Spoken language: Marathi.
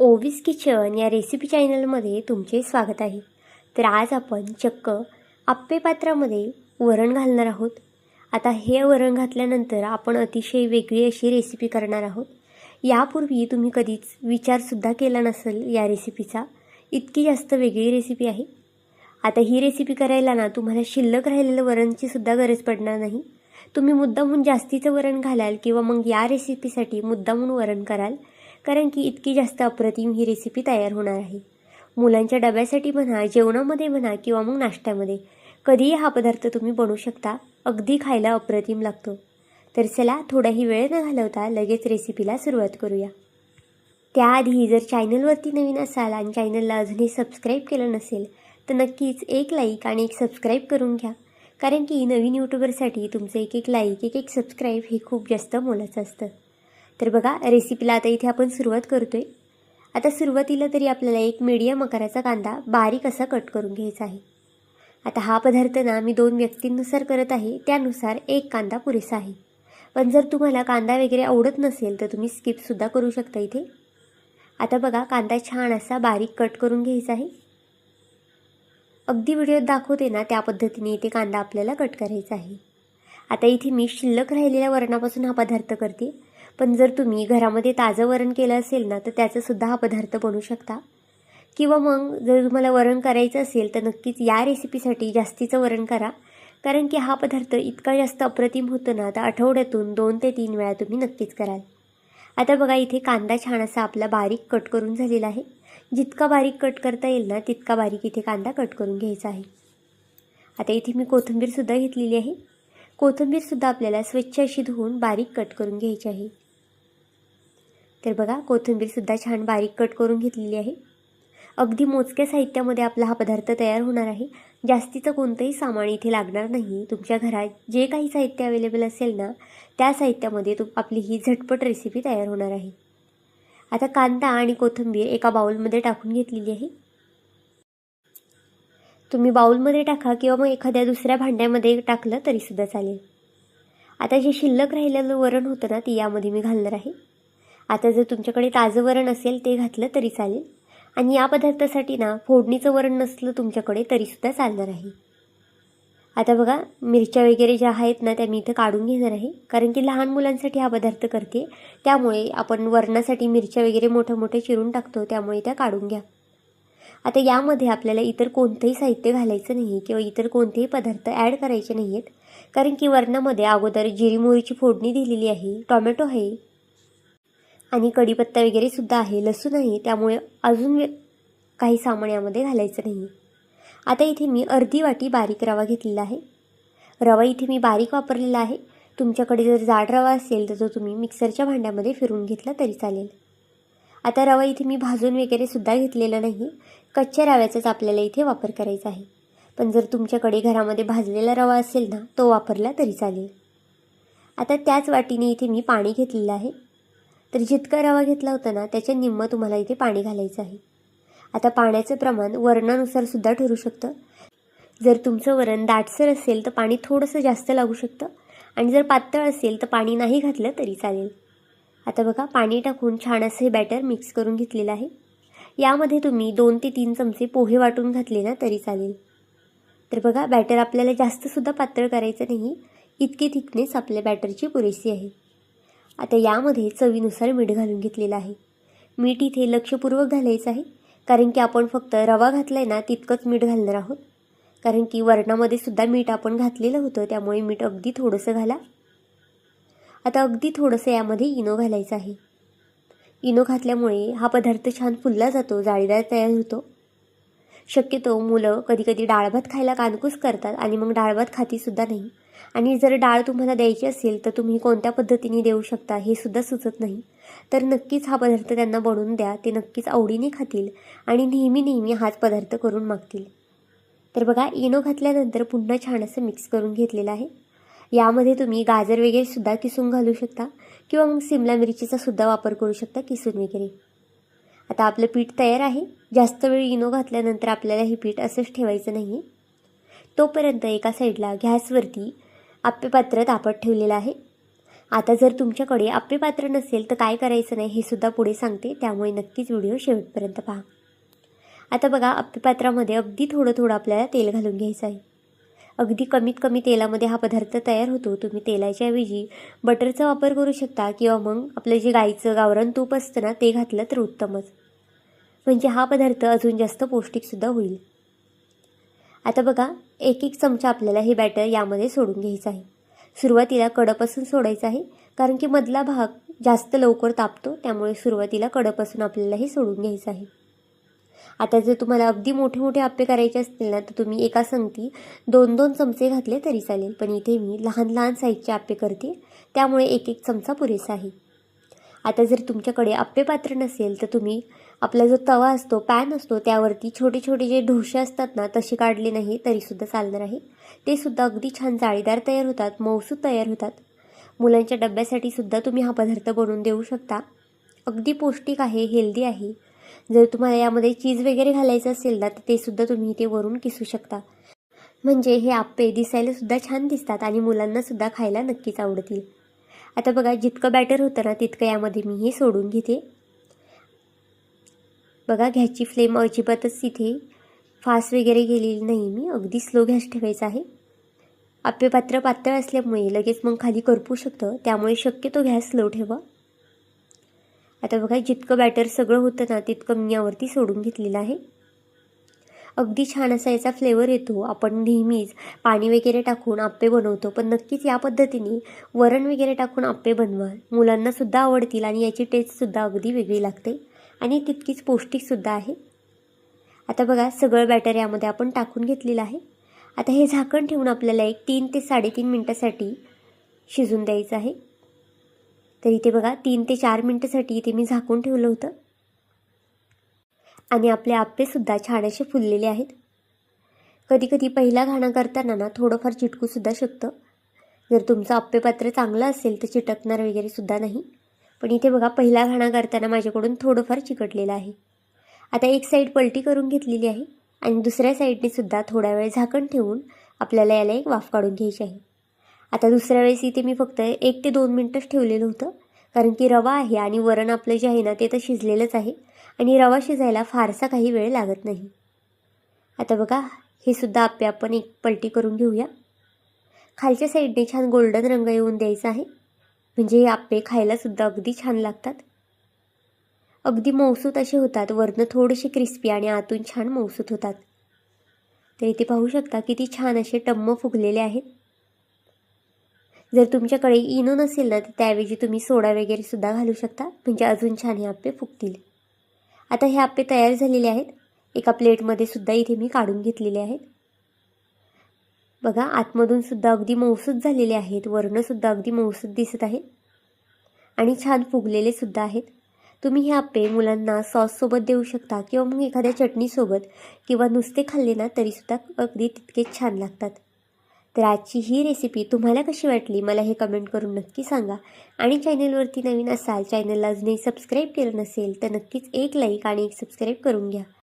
ओवीस किचन या रेसिपी चॅनलमध्ये तुमचे स्वागत आहे. तर आज आपण चक्क आप्पे पात्रामध्ये वरण घालणार आहोत. आता हे वरण घातल्यानंतर आपण अतिशय वेगळी अशी रेसिपी करणार आहोत. यापूर्वी तुम्ही कधीच विचारसुद्धा केला नसेल या रेसिपीचा. इतकी जास्त वेगळी रेसिपी आहे. आता ही रेसिपी करायला ना तुम्हाला शिल्लक राहिलेलं वरणची सुद्धा गरज पडणार नाही. तुम्ही मुद्दामून जास्तीचं वरण घालाल किंवा मग या रेसिपीसाठी मुद्दामून वरण कराल कारण की इतकी जास्त अप्रतिम ही रेसिपी तयार होणार आहे. मुलांच्या डब्यासाठी म्हणा जेवणामध्ये म्हणा किंवा मग नाश्त्यामध्ये कधीही हा पदार्थ तुम्ही बनवू शकता. अगदी खायला अप्रतिम लागतो. तर चला थोडाही वेळ न घालवता लगेच रेसिपीला सुरुवात करूया. त्याआधी जर चॅनलवरती नवीन असाल आणि चॅनलला अजूनही सबस्क्राईब केलं नसेल तर नक्कीच एक लाईक आणि एक सबस्क्राईब करून घ्या. कारण की नवीन यूट्यूबरसाठी तुमचं एक एक लाईक एक एक सबस्क्राईब हे खूप जास्त मोलाचं असतं. तर बघा रेसिपीला आता इथे आपण सुरुवात करतो आहे आता सुरुवातीला तरी आपल्याला एक मीडियम आकाराचा कांदा बारीक असा कट करून घ्यायचा आहे. आता हा पदार्थ ना मी दोन व्यक्तींनुसार करत आहे त्यानुसार एक कांदा पुरेसा आहे. पण जर तुम्हाला कांदा वगैरे आवडत नसेल तर तुम्ही स्किपसुद्धा करू शकता इथे. आता बघा कांदा छान असा बारीक कट करून घ्यायचा आहे. अगदी व्हिडिओत दाखवते ना त्या पद्धतीने इथे कांदा आपल्याला कट करायचा आहे. आता इथे मी शिल्लक राहिलेल्या वरणापासून हा पदार्थ करते. पण जर तुम्ही घरामध्ये ताजं वरण केलं असेल ना तर त्याचंसुद्धा हा पदार्थ बनवू शकता. किंवा मग जर तुम्हाला वरण करायचं असेल तर नक्कीच या रेसिपीसाठी जास्तीचं वरण करा. कारण की हा पदार्थ इतका जास्त अप्रतिम होतो ना तर आठवड्यातून दोन ते तीन वेळा तुम्ही नक्कीच कराल. आता बघा इथे कांदा छान असा आपला बारीक कट करून झालेला आहे. जितका बारीक कट करता येईल ना तितका बारीक इथे कांदा कट करून घ्यायचा आहे. आता इथे मी कोथिंबीरसुद्धा घेतलेली आहे. कोथिंबीरसुद्धा आपल्याला स्वच्छ अशी धुवून बारीक कट करून घ्यायची आहे. तर बघा कोथिंबीरसुद्धा छान बारीक कट करून घेतलेली आहे. अगदी मोजक्या साहित्यामध्ये आपला हा पदार्थ तयार होणार आहे. जास्तीचं कोणतंही सामान इथे लागणार नाही. तुमच्या घरात जे काही साहित्य अवेलेबल असेल ना त्या साहित्यामध्ये तू आपली ही झटपट रेसिपी तयार होणार आहे. आता कांदा आणि कोथिंबीर एका बाउलमध्ये टाकून घेतलेली आहे. तुम्ही बाउलमध्ये टाका किंवा मग एखाद्या दुसऱ्या भांड्यामध्ये टाकलं तरीसुद्धा चालेल. आता जे शिल्लक राहिलेलं वरण होतं ना ते यामध्ये मी घालणार आहे. आता जर तुमच्याकडे ताजं वरण असेल ते घातलं तरी चालेल. आणि या पदार्थासाठी ना फोडणीचं वरण नसलं तुमच्याकडे तरीसुद्धा चालणार आहे. आता बघा मिरच्या वगैरे ज्या आहेत ना त्या मी इथं काढून घेणार आहे. कारण की लहान मुलांसाठी हा पदार्थ करते. त्यामुळे आपण वरणासाठी मिरच्या वगैरे मोठ्या मोठ्या चिरून टाकतो त्यामुळे त्या काढून घ्या. आता यामध्ये आपल्याला इतर कोणतंही साहित्य घालायचं नाही किंवा इतर कोणतेही पदार्थ ॲड करायचे नाही आहेत कारण की वरणामध्ये अगोदर जिरी मोहरीची फोडणी दिलेली आहे टॉमॅटो आहे आणि कढीपत्ता वगैरे सुद्धा आहे. लसूण आहे. त्यामुळे अजून काही सामान यामध्ये घालायचं नाही. आता इथे मी अर्धी वाटी बारीक रवा घेतलेला आहे. रवा इथे मी बारीक वापरलेला आहे. तुमच्याकडे जर जाड रवा असेल तर तो तुम्ही मिक्सरच्या भांड्यामध्ये फिरून घेतला तरी चालेल. आता रवा इथे मी भाजून वगैरे सुद्धा घेतलेला नाही. कच्च्या रव्याचाच आपल्याला इथे वापर करायचा आहे. पण जर तुमच्याकडे घरामध्ये भाजलेला रवा असेल ना तो वापरला तरी चालेल. आता त्याच वाटीने इथे मी पाणी घेतलेलं आहे. तर जितका रवा घेतला होता ना त्याच्या निम्म तुम्हाला इथे पाणी घालायचं आहे. आता पाण्याचं प्रमाण वरणानुसार सुद्धा ठरू शकतं. जर तुमचं वरण दाटसर असेल तर पाणी थोडंसं जास्त लागू शकतं. आणि जर पातळ असेल तर पाणी नाही घातलं तरी चालेल. आता बघा पाणी टाकून छान असं हे बॅटर मिक्स करून घेतलेलं आहे. यामध्ये तुम्ही दोन ते तीन चमचे पोहे वाटून घातले ना तरी चालेल. तर बघा बॅटर आपल्याला जास्तसुद्धा पातळ करायचं नाही इतकी थिकनेस आपल्या बॅटरची पुरेशी आहे. आता यामध्ये चवीनुसार मीठ घालून घेतलेलं आहे. मीठ इथे लक्षपूर्वक घालायचं आहे कारण की आपण फक्त रवा घातला आहे ना तितकंच मीठ घालणार आहोत. कारण की वरणामध्ये सुद्धा मीठ आपण घातलेलं होतं त्यामुळे मीठ अगदी थोडंसं घाला. आता अगदी थोडंसं यामध्ये इनो घालायचं आहे. इनो घातल्यामुळे हा पदार्थ छान फुलला जातो जाळीदार तयार होतो. शक्यतो मुलं कधी कधी डाळभात खायला कानकूस करतात आणि मग डाळभात खाती खातीसुद्धा नाही. आणि जर डाळ तुम्हाला द्यायची असेल तर तुम्ही कोणत्या पद्धतीने देऊ शकता हे सुद्धा सुचत नाही. तर नक्कीच हा पदार्थ त्यांना बनवून द्या ते नक्कीच आवडीने खातील आणि नेहमी नेहमी हाच पदार्थ करून मागतील. तर बघा इनो घातल्यानंतर पुन्हा छान असं मिक्स करून घेतलेलं आहे. यामध्ये तुम्ही गाजर वगैरे सुद्धा किसून घालू शकता किंवा मग सिमला मिरचीचा सुद्धा वापर करू शकता किसून वगैरे. आता आपलं पीठ तयार आहे. जास्त वेळ इनो घातल्यानंतर आपल्याला हे पीठ असंच ठेवायचं नाही तोपर्यंत एका साईडला गॅसवरती आप्यपात्र तापत ठेवलेलं आहे. आता जर तुमच्याकडे आप्यपात्र नसेल तर काय करायचं नाही हे सुद्धा पुढे सांगते. त्यामुळे नक्कीच व्हिडिओ शेवटपर्यंत पहा. आता बघा आप्यपात्रामध्ये अगदी थोडं थोडं आपल्याला तेल घालून घ्यायचं आहे. अगदी कमीत कमी तेलामध्ये हा पदार्थ तयार होतो. तुम्ही तेलाच्या ऐवजी बटरचा वापर करू शकता किंवा मग आपलं जे गाईचं गावरान तूप असतं ना ते घातलं तर उत्तमच. म्हणजे हा पदार्थ अजून जास्त पौष्टिकसुद्धा होईल. आता बघा एक एक चमचा आपल्याला हे बॅटर यामध्ये सोडून घ्यायचं आहे. सुरुवातीला कडपासून सोडायचं आहे कारण की मधला भाग जास्त लवकर तापतो त्यामुळे सुरुवातीला कडपासून आपल्याला हे सोडून घ्यायचं आहे. आता जर तुम्हाला अगदी मोठे मोठे आप्पे करायचे असतील ना तर तुम्ही एका संगती दोन दोन चमचे घातले तरी चालेल पण इथे मी लहान लहान साईजचे आप्पे करते त्यामुळे एक एक चमचा पुरेसा आहे. आता जर तुमच्याकडे आप्पे पात्र नसेल तर तुम्ही आपला जो तवा असतो पॅन असतो त्यावरती छोटे छोटे जे ढोसे असतात ना तसे काढले नाही तरीसुद्धा चालणार आहे. ते सुद्धा अगदी छान जाळीदार तयार होतात मऊसू तयार होतात. मुलांच्या डब्यासाठी सुद्धा तुम्ही हा पदार्थ बनवून देऊ शकता. अगदी पौष्टिक आहे हेल्दी आहे. जर तुम्हाला यामध्ये चीज वगैरे घालायचं असेल ना तर ते सुद्धा तुम्ही इथे वरून किसू शकता. म्हणजे हे आप्पे दिसायला सुद्धा छान दिसतात आणि मुलांना सुद्धा खायला नक्कीच आवडतील. आता बघा जितकं बॅटर होतं ना तितकं यामध्ये मी हे सोडून घेते. बघा घ्याची फ्लेम अजिबातच तिथे फास्ट वगैरे गेलेली नाही मी. अगदी स्लो गॅस ठेवायचा आहे. आप्पे पात्र पातळ असल्यामुळे लगेच मग खाली करपू शकतं. त्यामुळे शक्यतो गॅस स्लो ठेवा. आता बघा जितकं बॅटर सगळं होतं ना तितकं मी यावरती सोडून घेतलेलं आहे. अगदी छान असा याचा फ्लेवर येतो. आपण नेहमीच पाणी वगैरे टाकून आप्पे बनवतो. पण नक्कीच या पद्धतीने वरण वगैरे टाकून आप्पे बनवा. मुलांनासुद्धा आवडतील आणि याची टेस्टसुद्धा अगदी वेगळी लागते. आणि तितकीच पौष्टिकसुद्धा आहे. आता बघा सगळं बॅटर यामध्ये आपण टाकून घेतलेलं आहे. आता हे झाकण ठेवून आपल्याला एक तीन ते साडेतीन मिनटासाठी शिजून द्यायचं आहे. तर इथे बघा तीन ते चार मिनटासाठी इथे मी झाकून ठेवलं होतं. आणि आपले आप्पेसुद्धा छान असे फुललेले आहेत. कधीकधी पहिला घाणा करताना ना थोडंफार चिटकूसुद्धा शकतं. जर तुमचं आप्पेपात्र चांगलं असेल तर चिटकणार वगैरे सुद्धा नाही. पण इथे बघा पहिला घाणा करताना माझ्याकडून थोडंफार चिकटलेलं आहे. आता एक साईड पलटी करून घेतलेली आहे आणि दुसऱ्या साईडने सुद्धा थोडा वेळ झाकण ठेवून आपल्याला याला एक वाफ काढून घ्यायची आहे. आता दुसऱ्या वेळेस इथे मी फक्त एक ते दोन मिनटंच ठेवलेलं होतं कारण की रवा आहे आणि वरण आपलं जे आहे ना ते तर शिजलेलंच आहे आणि रवा शिजायला फारसा काही वेळ लागत नाही. आता बघा हे सुद्धा आपे आपण एक पलटी करून घेऊया. खालच्या साईडने छान गोल्डन रंग येऊन द्यायचा आहे. म्हणजे हे आप्पे खायलासुद्धा अगदी छान लागतात. अगदी मौसूत असे होतात वरनं थोडेसे क्रिस्पी आणि आतून छान मौसूत होतात. तर इथे पाहू शकता किती छान असे टम्म फुगलेले आहेत. जर तुमच्याकडे इनो नसेल ना तर त्याऐवजी तुम्ही सोडा वगैरे सुद्धा घालू शकता म्हणजे अजून छान हे आप्पे फुगतील. आता हे आप्पे तयार झालेले आहेत. एका प्लेटमध्ये सुद्धा इथे मी काढून घेतलेले आहेत. बघा आतमधून सुद्धा अगदी मौसूद झालेले आहेत. वरणंसुद्धा अगदी मौसूद दिसत आहे आणि छान फुगलेले सुद्धा आहेत. तुम्ही हे आप्पे मुलांना सॉससोबत देऊ शकता किंवा मग एखाद्या चटणीसोबत किंवा नुसते खाल्ले ना तरीसुद्धा अगदी तितकेच छान लागतात. तर आजची ही रेसिपी तुम्हाला कशी वाटली मला हे कमेंट करून नक्की सांगा. आणि चॅनलवरती नवीन असाल चॅनलला अजूनही सबस्क्राईब केलं नसेल तर नक्कीच एक लाईक आणि एक सबस्क्राईब करून घ्या.